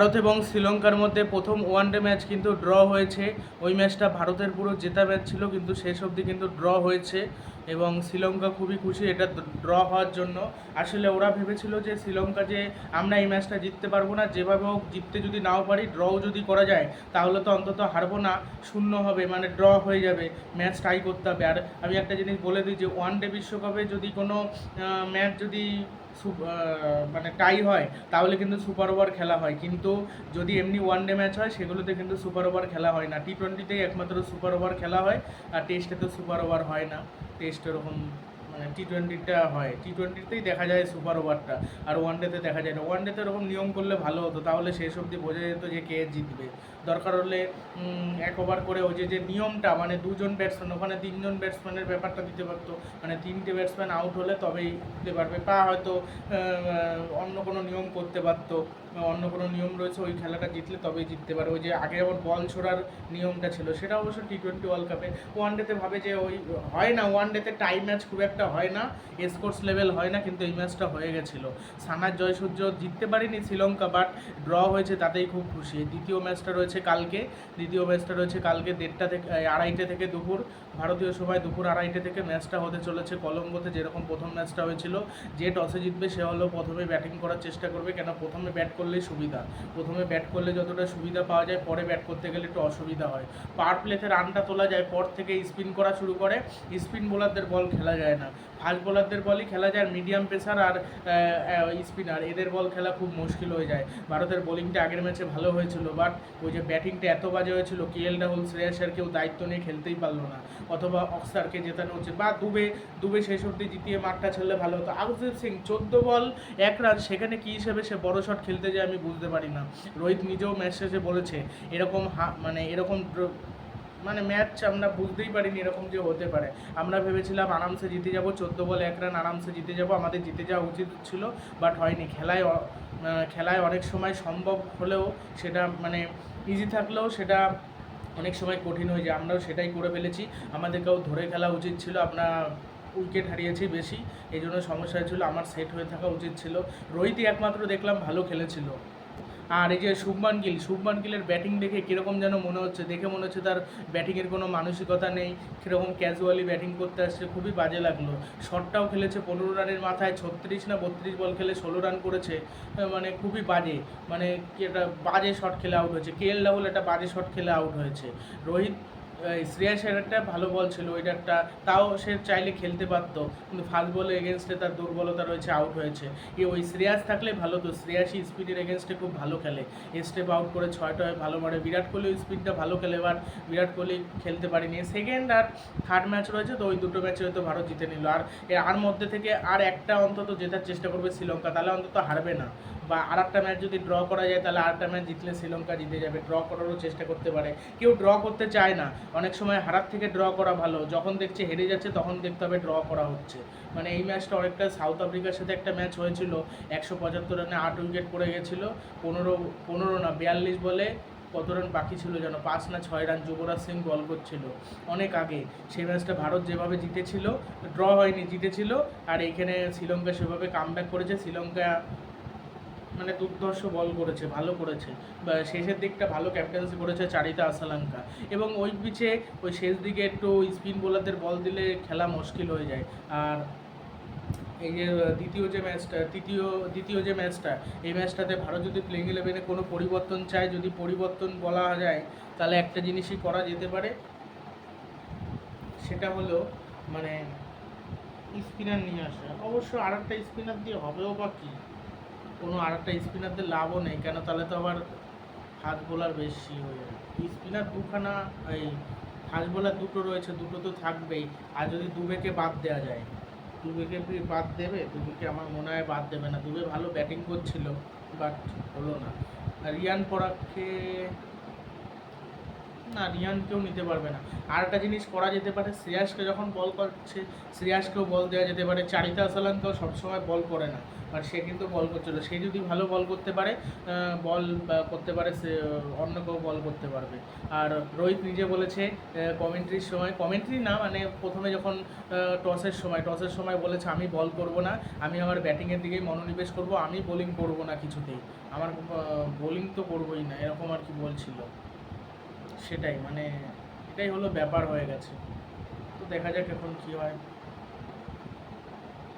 ভারত এবং শ্রীলঙ্কার মধ্যে প্রথম ওয়ানডে ম্যাচ কিন্তু ড্র হয়েছে। ওই ম্যাচটা ভারতের পুরো জেতা ম্যাচ ছিল, কিন্তু শেষ অবধি কিন্তু ড্র হয়েছে এবং শ্রীলঙ্কা খুবই খুশি এটা ড্র হওয়ার জন্য। আসলে ওরা ভেবেছিল যে শ্রীলঙ্কা যে আমরা এই ম্যাচটা জিততে পারব না, যেভাবে হোক জিততে যদি নাও পারি ড্রও যদি করা যায়, তাহলে তো অন্তত হারবো না, শূন্য হবে মানে ড্র হয়ে যাবে ম্যাচ ট্রাই করতে হবে। আর আমি একটা জিনিস বলে দিই যে ওয়ান ডে বিশ্বকাপে যদি কোনো ম্যাচ যদি মানে টাই হয়, তাহলে কিন্তু সুপার ওভার খেলা হয়। কিন্তু যদি এমনি ওয়ান ডে ম্যাচ হয়, সেগুলোতে কিন্তু সুপার ওভার খেলা হয় না। টি টোয়েন্টিতেই একমাত্র সুপার ওভার খেলা হয়, আর টেস্টে তো সুপার ওভার হয় না। টেস্ট এরকম মানে টি টোয়েন্টিটা হয়। টি টোয়েন্টিতেই দেখা যায় সুপার ওভারটা আর ওয়ান ডেতে দেখা যায় না। ওয়ান ডেতে এরকম নিয়ম করলে ভালো হতো, তাহলে শেষ অবধি বোঝা যেত যে কে জিতবে। দরকার হলে এক ওভার করে ওই যে যে নিয়মটা মানে দুজন ব্যাটসম্যান ওখানে তিনজন ব্যাটসম্যানের ব্যাপারটা দিতে পারতো। মানে তিনটে ব্যাটসম্যান আউট হলে তবেই দিতে পারবে। বা হয়তো অন্য কোনো নিয়ম করতে পারতো অন্য কোনো নিয়ম রয়েছে, ওই খেলাটা জিতলে তবেই জিততে পারে। ওই যে আগে যেমন বল ছোড়ার নিয়মটা ছিল, সেটা অবশ্য টি টোয়েন্টি ওয়ার্ল্ড কাপে ওয়ান ডেতে ভাবে যে ওই, হয় না ওয়ান ডেতে টাই ম্যাচ খুব একটা হয় না স্কোর্স লেভেল হয় না, কিন্তু এই ম্যাচটা হয়ে গেছিল। সানার জয়সূর্য জিততে পারিনি শ্রীলঙ্কা বাট ড্র হয়েছে, তাতেই খুব খুশি। দ্বিতীয় ম্যাচটা রয়েছে কালকে, দ্বিতীয় ম্যাচটা রয়েছে কালকে দেড়টা থেকে আড়াইটে থেকে দুপুর, ভারতীয় সময় দুপুর আড়াইটে থেকে ম্যাচটা হতে চলেছে কলম্বোতে, যেরকম প্রথম ম্যাচটা হয়েছিল, যে টসে জিতবে সে হলো প্রথমে ব্যাটিং করার চেষ্টা করবে, কেন প্রথমে ব্যাট করলেই সুবিধা, প্রথমে ব্যাট করলে যতটা সুবিধা পাওয়া যায়, পরে ব্যাট করতে গেলে একটু অসুবিধা হয়। পাওয়ার প্লেতে রানটা তোলা যায়, পর থেকে স্পিন করা শুরু করে, স্পিন বোলারদের বল খেলা যায় না। ফাস্ট বোলারদের বলই খেলা যায়, মিডিয়াম পেসার আর স্পিনার, এদের বল খেলা খুব মুশকিল হয়ে যায়। ভারতের বোলিংটা আগের ম্যাচে ভালো হয়েছিল, বাট ওই যে ব্যাটিংটা এত বাজে হয়েছিল, কে এল রাহুল শ্রেয়াসার কেউ দায়িত্ব নিয়ে খেলতেই পারল না, অথবা অক্সারকে জেতানো হচ্ছে, বা দুবে দুবে শেষ অব্দি জিতিয়ে মাঠটা ছেড়লে ভালো হতো। আকজিৎ সিং, চোদ্দ বল, এক রান সেখানে কী হিসেবে সে বড় শট খেলতে যায় আমি বুঝতে পারি না। রোহিত নিজেও ম্যাচ শেষে বলেছে, এরকম হা মানে এরকম মানে ম্যাচ আমরা বুঝতেই পারিনি এরকম যে হতে পারে। আমরা ভেবেছিলাম আরামসে জিতে যাব, চোদ্দ বল, এক রান আরামসে জিতে যাব, আমাদের জিতে যাওয়া উচিত ছিল বাট হয়নি। খেলায় খেলায় অনেক সময় সম্ভব হলেও সেটা মানে ইজি থাকলেও সেটা অনেক সময় কঠিন হয়ে যায়। আমরাও সেটাই করে ফেলেছি। আমাদেরকেও ধরে খেলা উচিত ছিল। আমরা উইকেট হারিয়েছি বেশি এই জন্য সমস্যা হয়েছিল। আমার সেট হয়ে থাকা উচিত ছিল। রোহিতই একমাত্র দেখলাম ভালো খেলেছিল। আর এই যে শুভমান গিল, শুভমান গিলের ব্যাটিং দেখে কীরকম যেন মনে হচ্ছে? দেখে মনে হচ্ছে তার ব্যাটিংয়ের কোনো মানসিকতা নেই, কীরকম ক্যাজুয়ালি ব্যাটিং করতে আসছে, খুবই বাজে লাগল। শটটাও খেলেছে পনেরো রানের মাথায়, ছত্রিশ না বত্রিশ বল খেলে ষোলো রান করেছে মানে খুবই বাজে মানে একটা বাজে শট খেলে আউট হয়েছে। কে এল রাহুল একটা বাজে শট খেলে আউট হয়েছে। রোহিত শ্রেয়াসের একটা ভালো বল ছিল, ওইটা একটা, তাও সে চাইলে খেলতে পারতো কিন্তু ফাস্ট বলে এগেনস্টে তার দুর্বলতা রয়েছে আউট হয়েছে। এ ওই শ্রেয়াস থাকলে ভালো তো শ্রেয়াসই স্পিডের এগেনস্টে খুব ভালো খেলে। স্টেপ আউট করে ছয়টায় ভালো মারে, বিরাট কোহলি স্পিডটা ভালো খেলে এবার বিরাট কোহলি খেলতে পারেনি। সেকেন্ড আর থার্ড ম্যাচ রয়েছে, তো ওই দুটো ম্যাচে হয়তো ভারত জিতে নিল। আর আর মধ্যে থেকে আর একটা অন্তত জেতার চেষ্টা করবে শ্রীলঙ্কা, তাহলে অন্তত হারবে না। বা আর একটা ম্যাচ যদি ড্র করা যায়, তাহলে আর একটা ম্যাচ জিতলে শ্রীলঙ্কা জিতে যাবে। ড্র করারও চেষ্টা করতে পারে। কেউ ড্র করতে চায় না। অনেক সময় হারার থেকে ড্র করা ভালো। যখন দেখছে হেরে যাচ্ছে, তখন দেখতে হবে ড্র করা হচ্ছে। মানে এই ম্যাচটা অনেকটা সাউথ আফ্রিকার সাথে একটা ম্যাচ হয়েছিল। একশো পঁচাত্তর রানে আট উইকেট পড়ে গেছিল। পনেরো পনেরো না, বিয়াল্লিশ বলে কত রান বাকি ছিল যেন? পাঁচ না ছয় রান যুবরাজ সিং বল করছিল অনেক আগে। সেই ম্যাচটা ভারত যেভাবে জিতেছিল ড্র হয়নি, জিতেছিল। আর এইখানে শ্রীলঙ্কা সেভাবে কামব্যাক করেছে। শ্রীলঙ্কা মানে দুর্ধর্ষ বল করেছে, ভালো করেছে। বা শেষের দিকটা ভালো ক্যাপ্টেন্সি করেছে চারিতা আসালাঙ্কা এবং ওই পিছে ওই শেষ দিকে একটু স্পিন বোলারদের বল দিলে খেলা মুশকিল হয়ে যায়। আর এই যে দ্বিতীয় যে ম্যাচটা তৃতীয়, দ্বিতীয় যে ম্যাচটা এই ম্যাচটাতে ভারত যদি প্লেইং ইলেভেনে কোনো পরিবর্তন চায়, যদি পরিবর্তন বলা যায়, তাহলে একটা জিনিসই করা যেতে পারে। সেটা হলো মানে স্পিনার নিয়ে আসা। অবশ্য আর একটা স্পিনার দিয়ে হবেও বা কী? কোনো আর একটা স্পিনারদের লাভও নেই, কেন তাহলে তো আবার ফাস্ট বোলার বেশি হয়ে যাবে। স্পিনার দুখানা, এই ফাস্ট বোলার দুটো রয়েছে, দুটো তো থাকবেই। আর যদি দুবেকে বাদ দেওয়া যায়, দুবেকে বাদ দেবে? দুবেকে আমার মনে হয় বাদ দেবে না। দুবে ভালো ব্যাটিং করছিল, বাট হলো না। রিয়ান পরাগকে না রিয়ানকেও নিতে পারবে না। আর একটা জিনিস করা যেতে পারে, শ্রেয়াসকে যখন বল করছে, শ্রেয়াসকেও বল দেওয়া যেতে পারে। চারিতা আসালানকেও সবসময় বল করে না, আর সে কিন্তু বল করছিল সে যদি ভালো বল করতে পারে বল করতে পারে, সে অন্য কেউ বল করতে পারবে। আর রোহিত নিজে বলেছে কমেন্ট্রির সময় কমেন্ট্রি না মানে প্রথমে যখন টসের সময় টসের সময় বলেছে, আমি বল করব না, আমি আমার ব্যাটিংয়ের দিকেই মনোনিবেশ করব, আমি বোলিং করব না কিছুতেই। আমার বোলিং তো করবোই না, এরকম আর কি বলছিল। সেটাই মানে এটাই হলো ব্যাপার হয়ে গেছে। তো দেখা যাক এখন কী হয়।